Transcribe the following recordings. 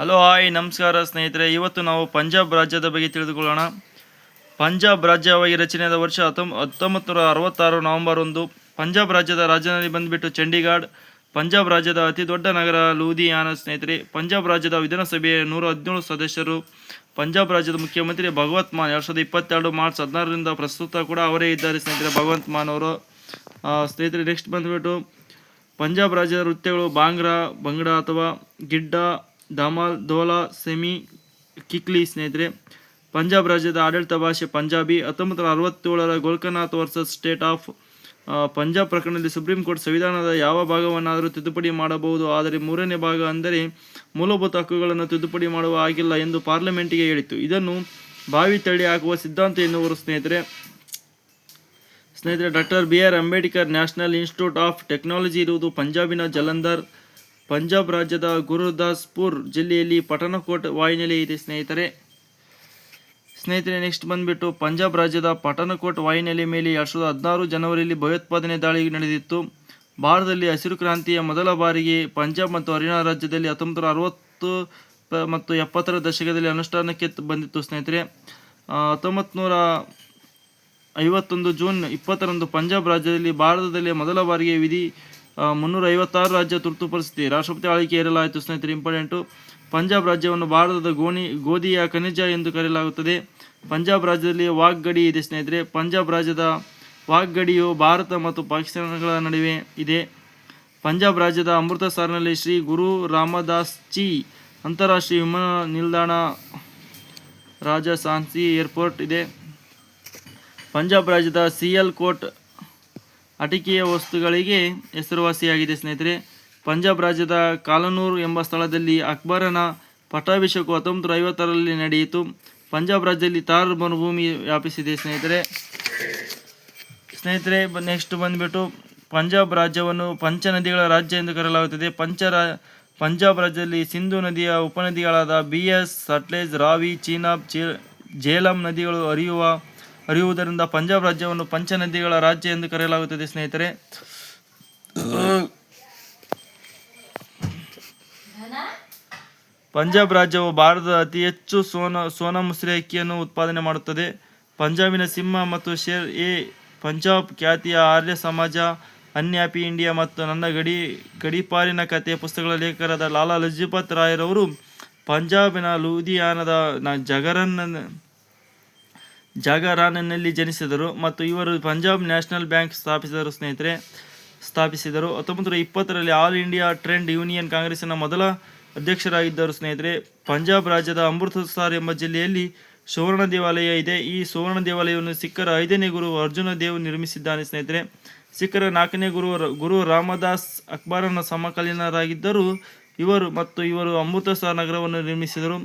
Hello, hi, ನಮಸ್ಕಾರ ಸ್ನೇಹಿತರೆ. ಇವತ್ತು ನಾವು ಪಂಜಾಬ್ ರಾಜ್ಯದ ಬಗ್ಗೆ ತಿಳಿದುಕೊಳ್ಳೋಣ. ಪಂಜಾಬ್ ರಾಜ್ಯವಾಗಿ ರಚನೆಯಾದ ವರ್ಷ ಹತ್ತೊಂಬ ಹತ್ತೊಂಬತ್ತು ನೂರ ಅರವತ್ತಾರು ನವೆಂಬರ್ ಒಂದು ಪಂಜಾಬ್ ರಾಜ್ಯದ ರಾಜಧಾನಿ ಬಂದುಬಿಟ್ಟು ಚಂಡೀಗಢ, ಪಂಜಾಬ್ ರಾಜ್ಯದ ಅತಿ ದೊಡ್ಡ ನಗರ ಲೂಧಿಯಾನ ಸ್ನೇಹಿತರೆ. ಪಂಜಾಬ್ ರಾಜ್ಯದ ವಿಧಾನಸಭೆಯ ನೂರ ಹದಿನೇಳು ಸದಸ್ಯರು, ಪಂಜಾಬ್ ರಾಜ್ಯದ ಮುಖ್ಯಮಂತ್ರಿ ಭಗವತ್ ಮಾನ್ ಎರಡು ಸಾವಿರದ ಇಪ್ಪತ್ತೆರಡು ಮಾರ್ಚ್ ಹದಿನಾರರಿಂದ ಪ್ರಸ್ತುತ ಕೂಡ ಅವರೇ ಇದ್ದಾರೆ ಸ್ನೇಹಿತರೆ ಭಗವಂತ್ ಮಾನ್ ಅವರು. ಸ್ನೇಹಿತರೆ ನೆಕ್ಸ್ಟ್ ಬಂದುಬಿಟ್ಟು ಪಂಜಾಬ್ ರಾಜ್ಯದ ನೃತ್ಯಗಳು ಬಾಂಗ್ರಾ ಬಂಗಡ ಅಥವಾ ಗಿಡ್ಡ ಧಮಾಲ್ ಧೋಲಾ ಸೆಮಿ, ಕಿಕ್ಲಿ ಸ್ನೇಹಿತರೆ, ಪಂಜಾಬ್ ರಾಜ್ಯದ ಆಡಳಿತ ಭಾಷೆ ಪಂಜಾಬಿ ಹತ್ತೊಂಬತ್ತು ನೂರ ಅರವತ್ತೇಳರ Golaknath versus state of Punjab ಪ್ರಕರಣದಲ್ಲಿ ಸುಪ್ರೀಂ ಕೋರ್ಟ್ ಸಂವಿಧಾನದ ಯಾವ ಭಾಗವನ್ನಾದರೂ ತಿದ್ದುಪಡಿ ಮಾಡಬಹುದು. ಆದರೆ ಮೂರನೇ ಭಾಗ ಅಂದರೆ ಮೂಲಭೂತ ಹಕ್ಕುಗಳನ್ನು ತಿದ್ದುಪಡಿ ಮಾಡುವ ಆಗಿಲ್ಲ ಎಂದು ಪಾರ್ಲಿಮೆಂಟಿಗೆ ಹೇಳಿತು ಇದನ್ನು ಬಾವಿ ತಳ್ಳಿ ಹಾಕುವ ಸಿದ್ಧಾಂತ ಎನ್ನುವರು ಸ್ನೇಹಿತರೆ. ಸ್ನೇಹಿತರೆ, doctor B R Ambedkar national institute of technology ಇರುವುದು ಪಂಜಾಬಿನ ಜಲಂಧರ್ ಪಂಜಾಬ್ ರಾಜ್ಯದ ಗುರುದಾಸ್ಪುರ್ ಜಿಲ್ಲೆಯಲ್ಲಿ ಪಠಣಕೋಟ್ ವಾಯುನೆಲೆ ಇದೆ ಸ್ನೇಹಿತರೆ. ಸ್ನೇಹಿತರೆ ನೆಕ್ಸ್ಟ್ ಬಂದ್ಬಿಟ್ಟು ಪಂಜಾಬ್ ರಾಜ್ಯದ ಪಠಣಕೋಟ್ ವಾಯುನೆಲೆ ಮೇಲೆ ಎರಡು ಸಾವಿರದ ಹದಿನಾರು ಜನವರಿಯಲ್ಲಿ ಭಯೋತ್ಪಾದನೆ ದಾಳಿ ನಡೆದಿತ್ತು. ಭಾರತದಲ್ಲಿ ಹಸಿರು ಕ್ರಾಂತಿಯ ಮೊದಲ ಬಾರಿಗೆ ಪಂಜಾಬ್ ಮತ್ತು ಹರಿಯಾಣ ರಾಜ್ಯದಲ್ಲಿ ಹತ್ತೊಂಬತ್ತು ನೂರ ಅರವತ್ತು ಮತ್ತು ಎಪ್ಪತ್ತರ ದಶಕದಲ್ಲಿ ಅನುಷ್ಠಾನಕ್ಕೆ ಬಂದಿತ್ತು ಸ್ನೇಹಿತರೆ. ಹತ್ತೊಂಬತ್ತು ನೂರ ಐವತ್ತೊಂದು ಜೂನ್ ಇಪ್ಪತ್ತರಂದು ಪಂಜಾಬ್ ರಾಜ್ಯದಲ್ಲಿ ಭಾರತದಲ್ಲಿ ಮೊದಲ ಬಾರಿಗೆ ವಿಧಿ ಮುನ್ನೂರ ಐವತ್ತಾರು ರಾಜ್ಯ ತುರ್ತು ಪರಿಸ್ಥಿತಿ. ರಾಷ್ಟ್ರಪತಿ ಆಳ್ವಿಕೆ ಏರಲಾಯಿತು ಸ್ನೇಹಿತರೆ, ಇಂಪಾರ್ಟೆಂಟು. ಪಂಜಾಬ್ ರಾಜ್ಯವನ್ನು ಭಾರತದ ಗೋಣಿ, ಗೋಧಿಯ ಖನಿಜ ಎಂದು ಕರೆಯಲಾಗುತ್ತದೆ. ಪಂಜಾಬ್ ರಾಜ್ಯದಲ್ಲಿ ವಾಗ್ಗಡಿ ಇದೆ ಸ್ನೇಹಿತರೆ. ಪಂಜಾಬ್ ರಾಜ್ಯದ ವಾಗ್ಗಡಿಯು ಭಾರತ ಮತ್ತು ಪಾಕಿಸ್ತಾನಗಳ ನಡುವೆ ಇದೆ. ಪಂಜಾಬ್ ರಾಜ್ಯದ ಅಮೃತಸರ್ನಲ್ಲಿ ಶ್ರೀ ಗುರು ರಾಮದಾಸ್ ಜಿ ಅಂತಾರಾಷ್ಟ್ರೀಯ ವಿಮಾನ ನಿಲ್ದಾಣ ರಾಜಸಾನ್ಸಿ ಏರ್ಪೋರ್ಟ್ ಇದೆ. ಪಂಜಾಬ್ ರಾಜ್ಯದ ಸಿಯಲ್ ಕೋಟ್ ಅಟಿಕೆಯ ವಸ್ತುಗಳಿಗೆ ಹೆಸರುವಾಸಿಯಾಗಿದೆ. ಸ್ನೇಹಿತರೆ, ಪಂಜಾಬ್ ರಾಜ್ಯದ ಕಾಲನೂರು ಎಂಬ ಸ್ಥಳದಲ್ಲಿ ಅಕ್ಬರನ ಪಟ್ಟಾಭಿಷೇಕವು ಹತ್ತೊಂಬತ್ತು ಐವತ್ತರಲ್ಲಿ ನಡೆಯಿತು. ಪಂಜಾಬ್ ರಾಜ್ಯದಲ್ಲಿ ತಾರ್ ಮರುಭೂಮಿ ವ್ಯಾಪಿಸಿದೆ. ಸ್ನೇಹಿತರೆ ಸ್ನೇಹಿತರೆ, ನೆಕ್ಸ್ಟ್ ಬಂದ್ಬಿಟ್ಟು ಪಂಜಾಬ್ ರಾಜ್ಯವನ್ನು ಪಂಚ ನದಿಗಳ ರಾಜ್ಯ ಎಂದು ಕರೆಯಲಾಗುತ್ತದೆ. ಪಂಚ ರಾ, ಪಂಜಾಬ್ ರಾಜ್ಯದಲ್ಲಿ ಸಿಂಧು ನದಿಯ ಉಪನದಿಗಳಾದ ಬಿ ಎಸ್, ಸಟ್ಲೇಜ್, ರಾವಿ, ಚೀನಾಬ್ ಜೇಲಂ ನದಿಗಳು ಹರಿಯುವ ಹರಿಯುವುದರಿಂದ ಪಂಜಾಬ್ ರಾಜ್ಯವನ್ನು ಪಂಚ ನದಿಗಳ ರಾಜ್ಯ ಎಂದು ಕರೆಯಲಾಗುತ್ತದೆ, ಸ್ನೇಹಿತರೆ. ಪಂಜಾಬ್ ರಾಜ್ಯವು ಭಾರತದ ಅತಿ ಹೆಚ್ಚು ಸೋನ, ಸೋನಾ ಮುಸ್ರಿ ಅಕ್ಕಿಯನ್ನು ಉತ್ಪಾದನೆ ಮಾಡುತ್ತದೆ. ಪಂಜಾಬಿನ ಸಿಂಹ ಮತ್ತು ಶೇರ್ ಎ ಪಂಜಾಬ್ ಖ್ಯಾತಿಯ ಆರ್ಯ ಸಮಾಜ, ಅನ್ಯಾಪಿ ಇಂಡಿಯಾ ಮತ್ತು ನನ್ನ ಗಡಿ, ಗಡಿಪಾರಿನ ಕಥೆಯ ಪುಸ್ತಕಗಳ ಲೇಖಕರಾದ ಲಾಲಾ ಲಜಪತ್ ರಾಯರವರು ಪಂಜಾಬಿನ ಲೂಧಿಯಾನದ ಜಗರನ್ನ ಜಗರನ್ ಜಾಗರಾನ್ನಲ್ಲಿ ಜನಿಸಿದರು ಮತ್ತು ಇವರು ಪಂಜಾಬ್ ನ್ಯಾಷನಲ್ ಬ್ಯಾಂಕ್ ಸ್ಥಾಪಿಸಿದರು. ಸ್ನೇಹಿತರೆ, ಸ್ಥಾಪಿಸಿದರು. ಹತ್ತೊಂಬತ್ತು ನೂರ ಇಪ್ಪತ್ತರಲ್ಲಿ ಆಲ್ ಇಂಡಿಯಾ ಟ್ರೆಂಡ್ ಯೂನಿಯನ್ ಕಾಂಗ್ರೆಸ್ಸಿನ ಮೊದಲ ಅಧ್ಯಕ್ಷರಾಗಿದ್ದರು. ಸ್ನೇಹಿತರೆ, ಪಂಜಾಬ್ ರಾಜ್ಯದ ಅಮೃತಸರ್ ಎಂಬ ಜಿಲ್ಲೆಯಲ್ಲಿ ಸುವರ್ಣ ದೇವಾಲಯ ಇದೆ. ಈ ಸುವರ್ಣ ದೇವಾಲಯವನ್ನು ಸಿಖ್ಖರ ಐದನೇ ಗುರು ಅರ್ಜುನ ದೇವ್ ನಿರ್ಮಿಸಿದ್ದಾನೆ. ಸ್ನೇಹಿತರೆ, ಸಿಖ್ಖರ ನಾಲ್ಕನೇ ಗುರು ಗುರು ರಾಮದಾಸ್ ಅಕ್ಬರನ ಸಮಕಾಲೀನರಾಗಿದ್ದರು ಇವರು ಮತ್ತು ಇವರು ಅಮೃತಸರ್ ನಗರವನ್ನು ನಿರ್ಮಿಸಿದರು.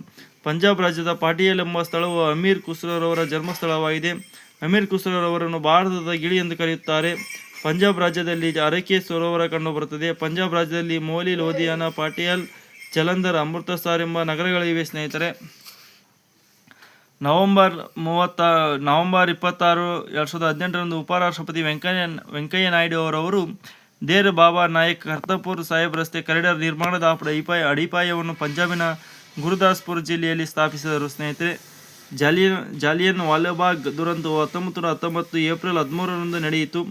ಪಂಜಾಬ್ ರಾಜ್ಯದ ಪಾಟಿಯಲ್ ಎಂಬ ಸ್ಥಳವು ಅಮೀರ್ ಖುಸ್ರೋರವರ ಜನ್ಮಸ್ಥಳವಾಗಿದೆ. ಅಮೀರ್ ಖುಸ್ರೋರವರನ್ನು ಭಾರತದ ಗಿಳಿ ಎಂದು ಕರೆಯುತ್ತಾರೆ. ಪಂಜಾಬ್ ರಾಜ್ಯದಲ್ಲಿ ಅರಕೆ ಸರೋವರ ಕಂಡುಬರುತ್ತದೆ ಪಂಜಾಬ್ ರಾಜ್ಯದಲ್ಲಿ ಮೋಲಿ, ಲೋಧಿಯಾನ ಪಾಟಿಯಲ್ ಜಲಂಧರ್, ಅಮೃತಸರ್ ಎಂಬ ನಗರಗಳಿವೆ ಸ್ನೇಹಿತರೆ. ನವೆಂಬರ್ ಮೂವತ್ತ, ನವೆಂಬರ್ ಇಪ್ಪತ್ತಾರು, ಎರಡು ಸಾವಿರದ ಹದಿನೆಂಟರಂದು ಉಪರಾಷ್ಟ್ರಪತಿ ವೆಂಕಯ್ಯ ವೆಂಕಯ್ಯ ನಾಯ್ಡು ಅವರವರು ದೇರ್ ಬಾಬಾ ನಾಯಕ್ ಕರ್ತಾಪುರ್ ಸಾಹೇಬ್ ರಸ್ತೆ ಕಾರಿಡಾರ್ ನಿರ್ಮಾಣದ ಅಡಿಪಾಯ ಅಡಿಪಾಯವನ್ನು ಪಂಜಾಬಿನ ಗುರುದಾಸ್ಪುರ್ ಜಿಲ್ಲೆಯಲ್ಲಿ ಸ್ಥಾಪಿಸಿದರು. ಸ್ನೇಹಿತರೆ ಜಾಲಿಯನ್ ಜಾಲಿಯನ್ ವಾಲಿಬಾಗ್ ದುರಂತವು ಹತ್ತೊಂಬತ್ತು ನೂರ ಹತ್ತೊಂಬತ್ತು ಏಪ್ರಿಲ್ ಹದಿಮೂರರಂದು ನಡೆಯಿತು.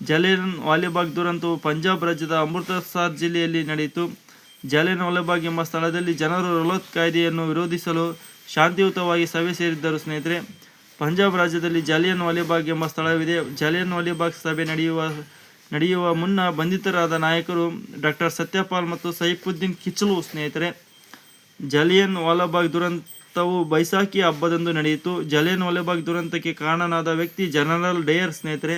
ಜಾಲಿಯನ್ ವಾಲಿಬಾಗ್ ದುರಂತವು ಪಂಜಾಬ್ ರಾಜ್ಯದ ಅಮೃತಸರ್ ಜಿಲ್ಲೆಯಲ್ಲಿ ನಡೆಯಿತು. ಜಾಲಿಯನ್ ವಾಲಿಬಾಗ್ ಎಂಬ ಸ್ಥಳದಲ್ಲಿ ಜನರು ರಲೋತ್ ಕಾಯ್ದೆಯನ್ನು ವಿರೋಧಿಸಲು ಶಾಂತಿಯುತವಾಗಿ ಸಭೆ ಸೇರಿದ್ದರು. ಸ್ನೇಹಿತರೆ, ಪಂಜಾಬ್ ರಾಜ್ಯದಲ್ಲಿ ಜಾಲಿಯನ್ ವಾಲಿಬಾಗ್ ಎಂಬ ಸ್ಥಳವಿದೆ. ಜಾಲಿಯನ್ ವಾಲಿಬಾಗ್ ಸಭೆ ನಡೆಯುವ ನಡೆಯುವ ಮುನ್ನ ಬಂಧಿತರಾದ ನಾಯಕರು ಡಾಕ್ಟರ್ ಸತ್ಯಪಾಲ್ ಮತ್ತು ಸೈಫುದ್ದೀನ್ ಕಿಚಲು ಸ್ನೇಹಿತರೆ, ಜಲಿಯನ್ ವಾಲಾಬಾಗ್ ದುರಂತವು ಬೈಸಾಖಿ ಹಬ್ಬದಂದು ನಡೆಯಿತು. ಜಲಿಯನ್ ವಾಲಾಬಾಗ್ ದುರಂತಕ್ಕೆ ಕಾರಣನಾದ ವ್ಯಕ್ತಿ ಜನರಲ್ ಡೇಯರ್ ಸ್ನೇಹಿತರೆ,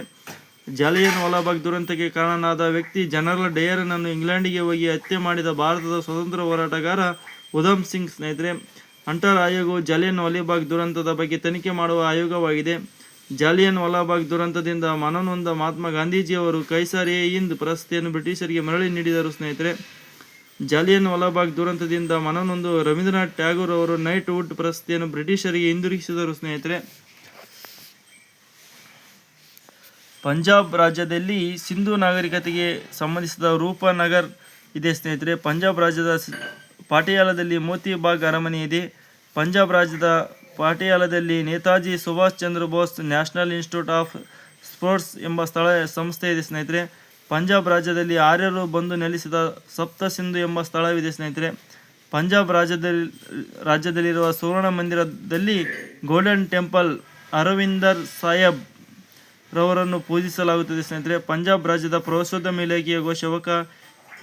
ಜಲಿಯನ್ ವಾಲಾಬಾಗ್ ದುರಂತಕ್ಕೆ ಕಾರಣನಾದ ವ್ಯಕ್ತಿ ಜನರಲ್ ಡೇಯರ್ನನ್ನು ಇಂಗ್ಲೆಂಡಿಗೆ ಹೋಗಿ ಹತ್ಯೆ ಮಾಡಿದ ಭಾರತದ ಸ್ವತಂತ್ರ ಹೋರಾಟಗಾರ ಉಧಮ್ ಸಿಂಗ್ ಸ್ನೇಹಿತರೆ, ಅಂಟರ್ ಆಯೋಗವು ಜಲಿಯನ್ ವಾಲಿಬಾಗ್ ದುರಂತದ ಬಗ್ಗೆ ತನಿಖೆ ಮಾಡುವ ಆಯೋಗವಾಗಿದೆ. ಜಾಲಿಯನ್ ವಾಲಾಬಾಗ್ ದುರಂತದಿಂದ ಮನನೊಂದ ಮಹಾತ್ಮ ಗಾಂಧೀಜಿಯವರು ಕೈಸಾರ್ ಎ ಇಂದ್ ಪ್ರಶಸ್ತಿಯನ್ನು ಬ್ರಿಟಿಷರಿಗೆ ಮರಳಿ ನೀಡಿದರು, ಸ್ನೇಹಿತರೆ. ಜಾಲಿಯನ್ ವಾಲಾಬಾಗ್ ದುರಂತದಿಂದ ಮನನೊಂದು ರವೀಂದ್ರನಾಥ್ ಟ್ಯಾಗೂರ್ ಅವರು ನೈಟ್ ವುಡ್ ಪ್ರಶಸ್ತಿಯನ್ನು ಬ್ರಿಟಿಷರಿಗೆ ಹಿಂದಿರುಗಿಸಿದರು, ಸ್ನೇಹಿತರೆ. ಪಂಜಾಬ್ ರಾಜ್ಯದಲ್ಲಿ ಸಿಂಧು ನಾಗರಿಕತೆಗೆ ಸಂಬಂಧಿಸಿದ ರೂಪನಗರ್ ಇದೆ, ಸ್ನೇಹಿತರೆ. ಪಂಜಾಬ್ ರಾಜ್ಯದ ಪಾಟಿಯಾಲದಲ್ಲಿ ಮೋತಿಬಾಗ್ ಅರಮನೆ ಇದೆ. ಪಂಜಾಬ್ ರಾಜ್ಯದ ಪಾಟಿಯಾಲದಲ್ಲಿ Netaji Subhash Chandra Bose national institute of sports ಎಂಬ ಸ್ಥಳ ಸಂಸ್ಥೆ ಇದೆ ಸ್ನೇಹಿತರೆ. ಪಂಜಾಬ್ ರಾಜ್ಯದಲ್ಲಿ ಆರ್ಯರು ಬಂದು ನೆಲೆಸಿದ ಸಪ್ತ ಸಿಂಧು ಎಂಬ ಸ್ಥಳವಿದೆ ಸ್ನೇಹಿತರೆ. ಪಂಜಾಬ್ ರಾಜ್ಯದಲ್ಲಿ, ರಾಜ್ಯದಲ್ಲಿರುವ ಸುವರ್ಣ ಮಂದಿರದಲ್ಲಿ ಗೋಲ್ಡನ್ ಟೆಂಪಲ್ ಅರವಿಂದರ್ ಸಾಹೇಬ್ ರವರನ್ನು ಪೂಜಿಸಲಾಗುತ್ತದೆ ಸ್ನೇಹಿತರೆ. ಪಂಜಾಬ್ ರಾಜ್ಯದ ಪ್ರವಾಸೋದ್ಯಮ ಇಲಾಖೆಯ ಘೋಷವಕ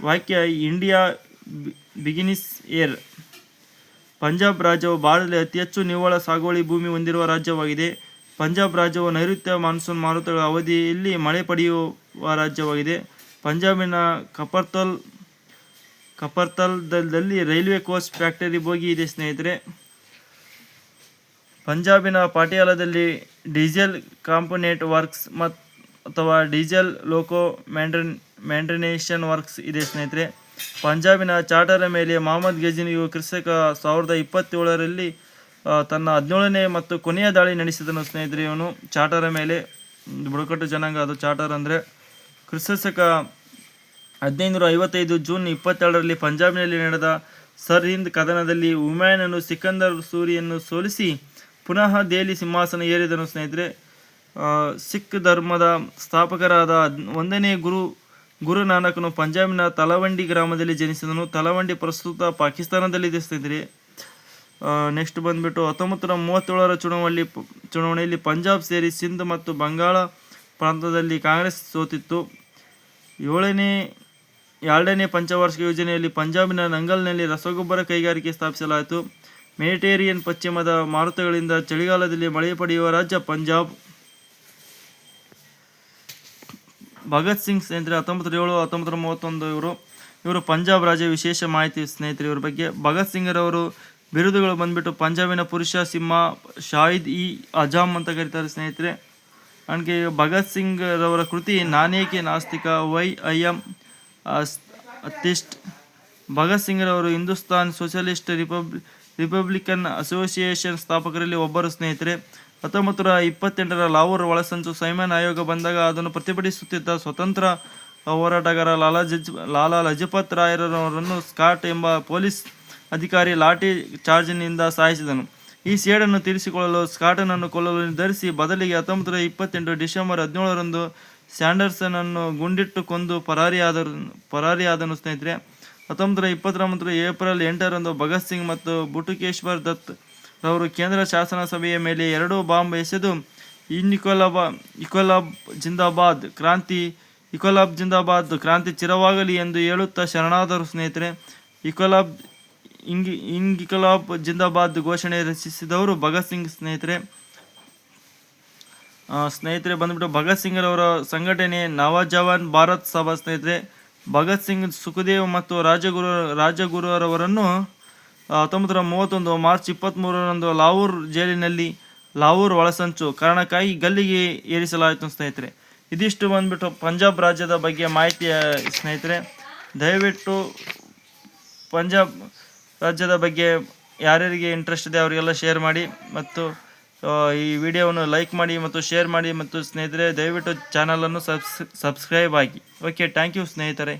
ವಾಕ್ಯ, ಇಂಡಿಯಾ ಬಿಗಿನಿಸ್ ಏರ್. ಪಂಜಾಬ್ ರಾಜ್ಯವು ಭಾರತದಲ್ಲಿ ಅತಿ ಹೆಚ್ಚು ನಿವ್ವಳ ಸಾಗುವಳಿ ಭೂಮಿ ಹೊಂದಿರುವ ರಾಜ್ಯವಾಗಿದೆ. ಪಂಜಾಬ್ ರಾಜ್ಯವು ನೈಋತ್ಯ ಮಾನ್ಸೂನ್ ಮಾರುತಗಳ ಅವಧಿಯಲ್ಲಿ ಮಳೆ ಪಡೆಯುವ ರಾಜ್ಯವಾಗಿದೆ. ಪಂಜಾಬಿನ ಕಪರ್ತಲ್, ಕಪರ್ತಲ್ದಲ್ಲಿ ರೈಲ್ವೆ ಕೋಚ್ ಫ್ಯಾಕ್ಟರಿ ಬೋಗಿ ಇದೆ ಸ್ನೇಹಿತರೆ. ಪಂಜಾಬಿನ ಪಾಟಿಯಾಲದಲ್ಲಿ ಡೀಸೆಲ್ ಕಾಂಪೊನೇಟ್ ವರ್ಕ್ಸ್ ಮತ್ತು ಅಥವಾ ಡೀಸೆಲ್ ಲೋಕೋ ಮ್ಯಾಂಡ್ರನ್, ಮ್ಯಾಂಡ್ರನೇಷನ್ ವರ್ಕ್ಸ್ ಇದೆ ಸ್ನೇಹಿತರೆ. ಪಂಜಾಬಿನ ಚಾಟರ ಮೇಲೆ ಮೊಹಮ್ಮದ್ ಗೆಜಿನಿಯು ಕ್ರಿಸ್ತಕ ಸಾವಿರದ ಇಪ್ಪತ್ತೇಳರಲ್ಲಿ ತನ್ನ ಹದಿನೇಳನೇ ಮತ್ತು ಕೊನೆಯ ದಾಳಿ ನಡೆಸಿದನು. ಸ್ನೇಹಿತರೆ, ಇವನು ಚಾಟರ ಮೇಲೆ ಬುಡಕಟ್ಟು ಜನಾಂಗ ಅದು ಚಾಟರ್ ಅಂದರೆ ಕ್ರಿಸ್ತಕ ಹದಿನೈದುನೂರ ಐವತ್ತೈದು ಜೂನ್ ಇಪ್ಪತ್ತೆರಡರಲ್ಲಿ ಪಂಜಾಬ್ನಲ್ಲಿ ನಡೆದ ಸರ್ ಹಿಂದ್ ಕದನದಲ್ಲಿ ಉಮಾಯನನ್ನು ಸಿಕಂದರ್ ಸೂರಿಯನ್ನು ಸೋಲಿಸಿ ಪುನಃ ದೆಹಲಿ ಸಿಂಹಾಸನ ಏರಿದನು. ಸ್ನೇಹಿತರೆ ಸಿಖ್ ಧರ್ಮದ ಸ್ಥಾಪಕರಾದ ಒಂದನೇ ಗುರು ಗುರು ನಾನಕನು ಪಂಜಾಬಿನ ತಲವಂಡಿ ಗ್ರಾಮದಲ್ಲಿ ಜನಿಸಿದನು. ತಲವಂಡಿ ಪ್ರಸ್ತುತ ಪಾಕಿಸ್ತಾನದಲ್ಲಿದೆ ಸ್ನೇಹಿತರೆ ನೆಕ್ಸ್ಟ್ ಬಂದ್ಬಿಟ್ಟು ಹತ್ತೊಂಬತ್ತು ನೂರ ಮೂವತ್ತೇಳರ ಚುನಾವಣೆಯಲ್ಲಿ ಚುನಾವಣೆಯಲ್ಲಿ ಪಂಜಾಬ್ ಸೇರಿ ಸಿಂಧ್ ಮತ್ತು ಬಂಗಾಳ ಪ್ರಾಂತದಲ್ಲಿ ಕಾಂಗ್ರೆಸ್ ಸೋತಿತ್ತು. ಏಳನೇ, ಎರಡನೇ ಪಂಚವಾರ್ಷಿಕ ಯೋಜನೆಯಲ್ಲಿ ಪಂಜಾಬಿನ ನಂಗಲ್ನಲ್ಲಿ ರಸಗೊಬ್ಬರ ಕೈಗಾರಿಕೆ ಸ್ಥಾಪಿಸಲಾಯಿತು. ಮೆಡಿಟೇರಿಯನ್ ಪಶ್ಚಿಮದ ಮಾರುತಗಳಿಂದ ಚಳಿಗಾಲದಲ್ಲಿ ಮಳೆ ಪಡೆಯುವ ರಾಜ್ಯ ಪಂಜಾಬ್. ಭಗತ್ ಸಿಂಗ್ ಸ್ನೇಹಿತರೆ ಹತ್ತೊಂಬತ್ತರ ಏಳು ಹತ್ತೊಂಬತ್ತರ ಮೂವತ್ತೊಂದು ಇವರು ಇವರು ಪಂಜಾಬ್ ರಾಜ್ಯ ವಿಶೇಷ ಮಾಹಿತಿ ಸ್ನೇಹಿತರೆ ಇವ್ರ ಬಗ್ಗೆ. ಭಗತ್ ಸಿಂಗ್ರವರು ಬಿರುದುಗಳು ಬಂದ್ಬಿಟ್ಟು ಪಂಜಾಬಿನ ಪುರುಷ ಸಿಂಹ ಶಾಹಿದ್ ಇ ಅಜಾಮ್ ಅಂತ ಕರೀತಾರೆ ಸ್ನೇಹಿತರೆ. ನನಗೆ ಭಗತ್ ಸಿಂಗ್ ರವರ ಕೃತಿ ನಾನೇಕೆ ನಾಸ್ತಿಕ, why I am atheist Bhagat ಸಿಂಗ್ರವರು Hindustan socialist ರಿಪಬ್ಲಿ, ರಿಪಬ್ಲಿಕನ್ ಅಸೋಸಿಯೇಷನ್ ಸ್ಥಾಪಕರಲ್ಲಿ ಒಬ್ಬರು ಸ್ನೇಹಿತರೆ. ಹತ್ತೊಂಬತ್ತು ನೂರ ಇಪ್ಪತ್ತೆಂಟರ ಲಾಹೋರ್ ಒಳಸಂಚು ಸೈಮನ್ ಆಯೋಗ ಬಂದಾಗ ಅದನ್ನು ಪ್ರತಿಭಟಿಸುತ್ತಿದ್ದ ಸ್ವತಂತ್ರ ಹೋರಾಟಗಾರ ಲಾಲಾ ಜಜ್, ಲಾಲಾ ಲಜಪತ್ ರಾಯರವರನ್ನು ಸ್ಕಾಟ್ ಎಂಬ ಪೊಲೀಸ್ ಅಧಿಕಾರಿ ಲಾಠಿ ಚಾರ್ಜ್ನಿಂದ ಸಾಯಿಸಿದನು ಈ ಸೇಡನ್ನು ತೀರಿಸಿಕೊಳ್ಳಲು ಸ್ಕಾಟನನ್ನು ಕೊಲ್ಲಲು ನಿರ್ಧರಿಸಿ ಬದಲಿಗೆ ಹತ್ತೊಂಬತ್ತು ನೂರ ಇಪ್ಪತ್ತೆಂಟು ಡಿಸೆಂಬರ್ ಹದಿನೇಳರಂದು ಸ್ಯಾಂಡರ್ಸನನ್ನು ಗುಂಡಿಟ್ಟು ಕೊಂದು ಪರಾರಿಯಾದರು, ಪರಾರಿಯಾದನು ಸ್ನೇಹಿತರೆ. ಹತ್ತೊಂಬತ್ತು ನೂರ ಇಪ್ಪತ್ತೊಂಬತ್ತರ ಏಪ್ರಿಲ್ ಎಂಟರಂದು ಭಗತ್ ಸಿಂಗ್ ಮತ್ತು ಬುಟುಕೇಶ್ವರ್ ದತ್ ರವರು ಕೇಂದ್ರ ಶಾಸನ ಸಭೆಯ ಮೇಲೆ ಎರಡು ಬಾಂಬ್ ಎಸೆದು ಇನ್ಕೊಲಾಬ ಇಕೋಲಾಬ್ ಜಿಂದಾಬಾದ್ ಕ್ರಾಂತಿ, ಇಕೋಲಾಬ್ ಜಿಂದಾಬಾದ್ ಕ್ರಾಂತಿ ಚಿರವಾಗಲಿ ಎಂದು ಹೇಳುತ್ತಾ ಶರಣಾದರು ಸ್ನೇಹಿತರೆ. ಇಕೊಲಬ್, ಇಂಗಿ, ಇಂಗಿಕಲಾಬ್ ಜಿಂದಾಬಾದ್ ಘೋಷಣೆ ರಚಿಸಿದವರು ಭಗತ್ ಸಿಂಗ್ ಸ್ನೇಹಿತರೆ. ಸ್ನೇಹಿತರೆ, ಬಂದ್ಬಿಟ್ಟು ಭಗತ್ ಸಿಂಗ್ರವರ ಸಂಘಟನೆ ನವಜವಾನ್ ಭಾರತ್ ಸಭಾ ಸ್ನೇಹಿತರೆ. ಭಗತ್ ಸಿಂಗ್ ಸುಖದೇವ್ ಮತ್ತು ರಾಜಗುರು, ರಾಜಗುರುರವರನ್ನು ಹತ್ತೊಂಬತ್ತು ನೂರ ಮೂವತ್ತೊಂದು ಮಾರ್ಚ್ ಇಪ್ಪತ್ತ್ಮೂರರಂದು ಲಾಹೋರ್ ಜೈಲಿನಲ್ಲಿ ಲಾಹೋರ್ ಒಳಸಂಚು ಕಾರಣಕ್ಕಾಗಿ ಗಲ್ಲಿಗೆ ಏರಿಸಲಾಯಿತು ಸ್ನೇಹಿತರೆ. ಇದಿಷ್ಟು ಬಂದುಬಿಟ್ಟು ಪಂಜಾಬ್ ರಾಜ್ಯದ ಬಗ್ಗೆ ಮಾಹಿತಿ ಸ್ನೇಹಿತರೆ. ದಯವಿಟ್ಟು ಪಂಜಾಬ್ ರಾಜ್ಯದ ಬಗ್ಗೆ ಯಾರ್ಯಾರಿಗೆ ಇಂಟ್ರೆಸ್ಟ್ ಇದೆ ಅವರಿಗೆಲ್ಲ ಶೇರ್ ಮಾಡಿ ಮತ್ತು ಈ ವಿಡಿಯೋವನ್ನು ಲೈಕ್ ಮಾಡಿ ಮತ್ತು ಶೇರ್ ಮಾಡಿ ಮತ್ತು ಸ್ನೇಹಿತರೆ, ದಯವಿಟ್ಟು ಚಾನಲನ್ನು ಸಬ್ಸ್ ಸಬ್ಸ್ಕ್ರೈಬ್ ಆಗಿ. ಓಕೆ ಥ್ಯಾಂಕ್ ಯು ಸ್ನೇಹಿತರೆ.